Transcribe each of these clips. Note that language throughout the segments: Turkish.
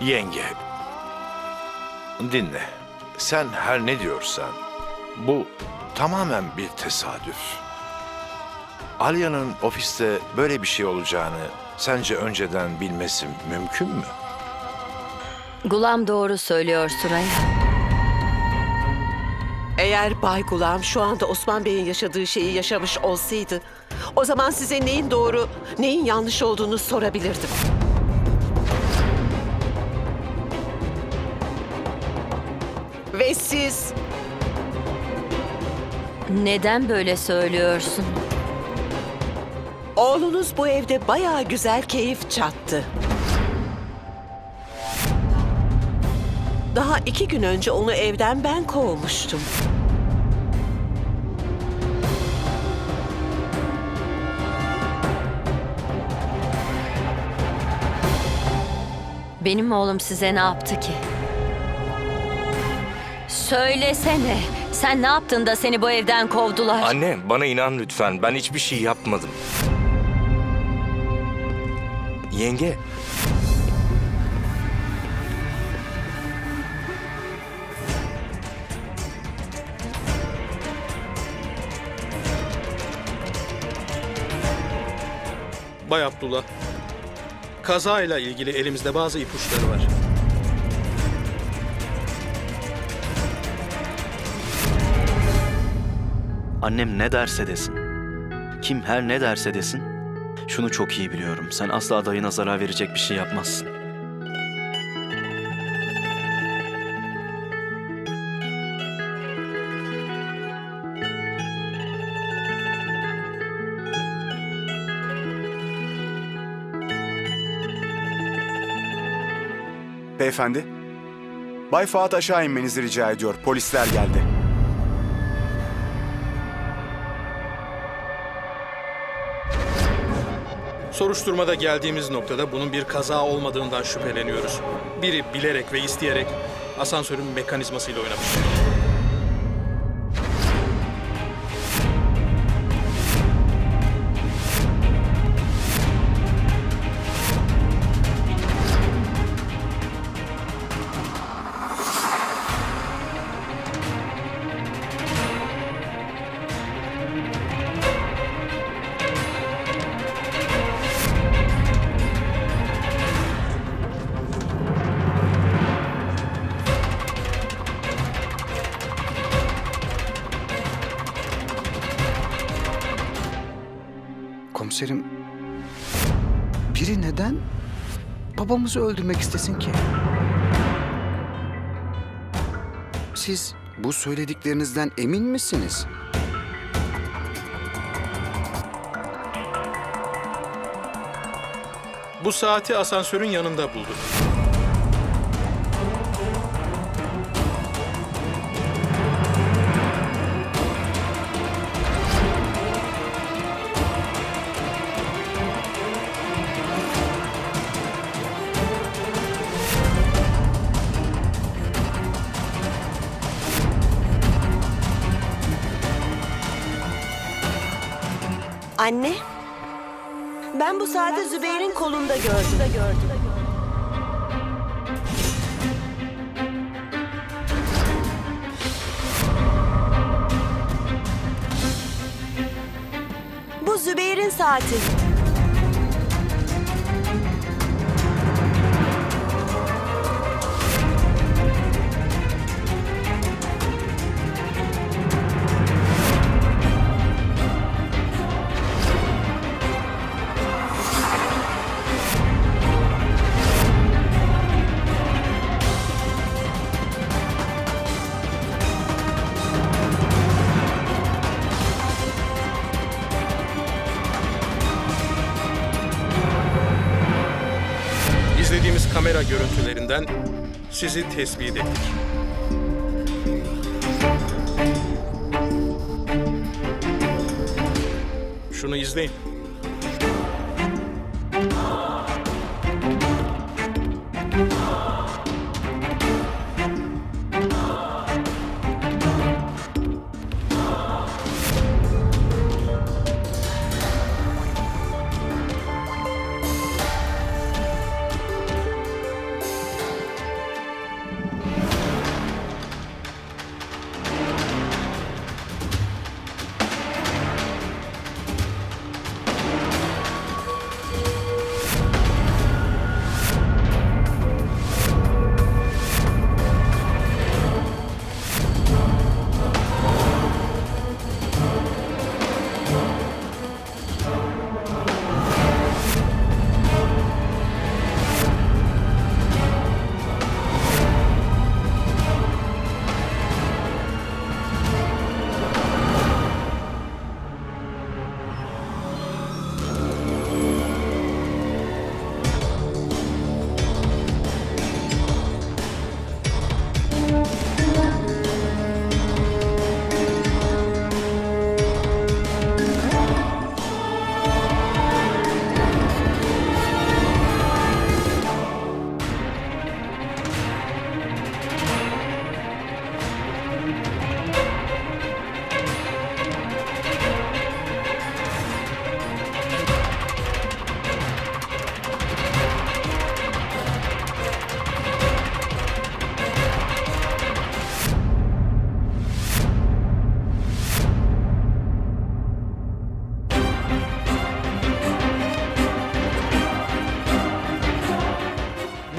Yenge. Dinle. Sen her ne diyorsan bu tamamen bir tesadüf. Alya'nın ofiste böyle bir şey olacağını sence önceden bilmesi mümkün mü? Gulam doğru söylüyor Suraya. Eğer Bay Gulam şu anda Osman Bey'in yaşadığı şeyi yaşamış olsaydı, o zaman size neyin doğru, neyin yanlış olduğunu sorabilirdim. Ve siz Neden böyle söylüyorsun? Oğlunuz bu evde bayağı güzel keyif çattı. Daha iki gün önce onu evden ben kovmuştum. Benim oğlum size ne yaptı ki? Söylesene. Sen ne yaptın da seni bu evden kovdular? Anne bana inan lütfen. Ben hiçbir şey yapmadım. Yenge. Bay Abdullah, kazayla ilgili elimizde bazı ipuçları var. Annem ne derse desin. Kim her ne derse desin. Şunu çok iyi biliyorum. Sen asla dayına zarar verecek bir şey yapmazsın. Beyefendi, Bay Fuat aşağı inmenizi rica ediyor. Polisler geldi. Soruşturmada geldiğimiz noktada bunun bir kaza olmadığından şüpheleniyoruz. Biri bilerek ve isteyerek asansörün mekanizmasıyla oynamış. Komiserim, biri neden babamızı öldürmek istesin ki? Siz bu söylediklerinizden emin misiniz? Bu saati asansörün yanında bulduk. Anne, ben bu saati Zübeyir'in kolunda gördüm. Bu Zübeyir'in saati. İzlediğimiz kamera görüntülerinden sizi tespit ettik. Şunu izleyin.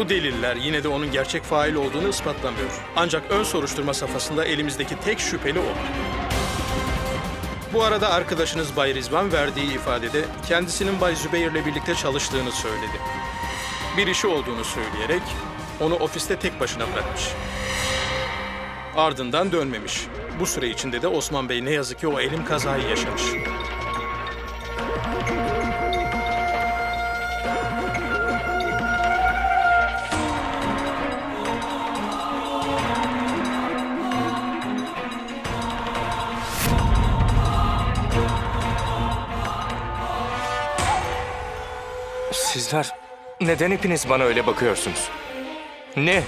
Bu deliller yine de onun gerçek fail olduğunu ispatlamıyor. Ancak ön soruşturma safhasında elimizdeki tek şüpheli o. Bu arada arkadaşınız Bay Rizvan verdiği ifadede kendisinin Bay Zübeyir'le birlikte çalıştığını söyledi. Bir işi olduğunu söyleyerek onu ofiste tek başına bırakmış. Ardından dönmemiş. Bu süre içinde de Osman Bey ne yazık ki o elim kazayı yaşamış. Sizler neden hepiniz bana öyle bakıyorsunuz? Ne?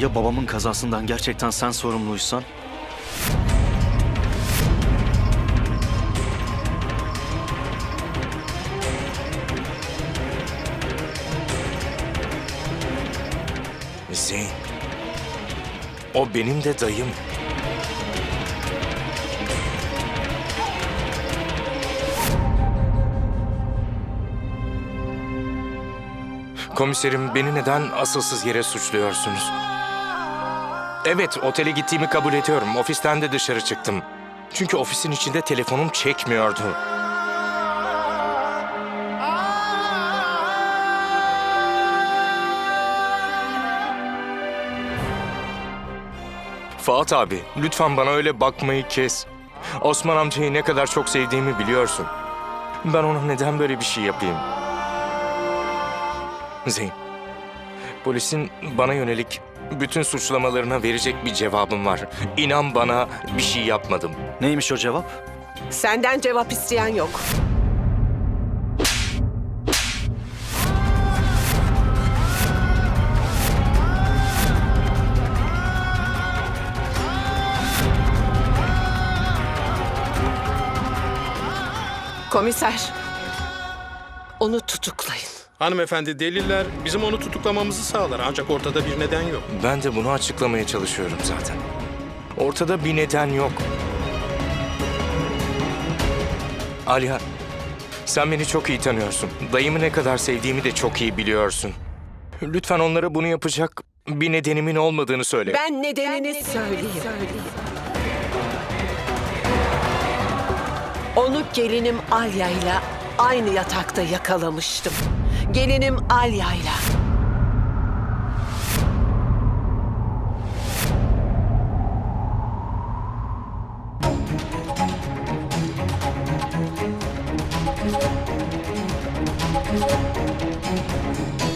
Ya babamın kazasından gerçekten sen sorumluysan? Zeyn. O benim de dayım. Komiserim beni neden asılsız yere suçluyorsunuz? Evet, otele gittiğimi kabul ediyorum. Ofisten de dışarı çıktım. Çünkü ofisin içinde telefonum çekmiyordu. Fuat abi, lütfen bana öyle bakmayı kes. Osman amcayı ne kadar çok sevdiğimi biliyorsun. Ben ona neden böyle bir şey yapayım? Zeyn, polisin bana yönelik bütün suçlamalarına verecek bir cevabım var. İnan bana bir şey yapmadım. Neymiş o cevap? Senden cevap isteyen yok. Komiser, onu tutuklayın. Hanımefendi deliller bizim onu tutuklamamızı sağlar ancak ortada bir neden yok. Ben de bunu açıklamaya çalışıyorum zaten. Ortada bir neden yok. Aliha, sen beni çok iyi tanıyorsun. Dayımı ne kadar sevdiğimi de çok iyi biliyorsun. Lütfen onlara bunu yapacak bir nedenimin olmadığını söyle. Ben nedenini söyleyeyim. Onu gelinim Alya'yla aynı yatakta yakalamıştım. Gelinim Alya'yla. Aşkı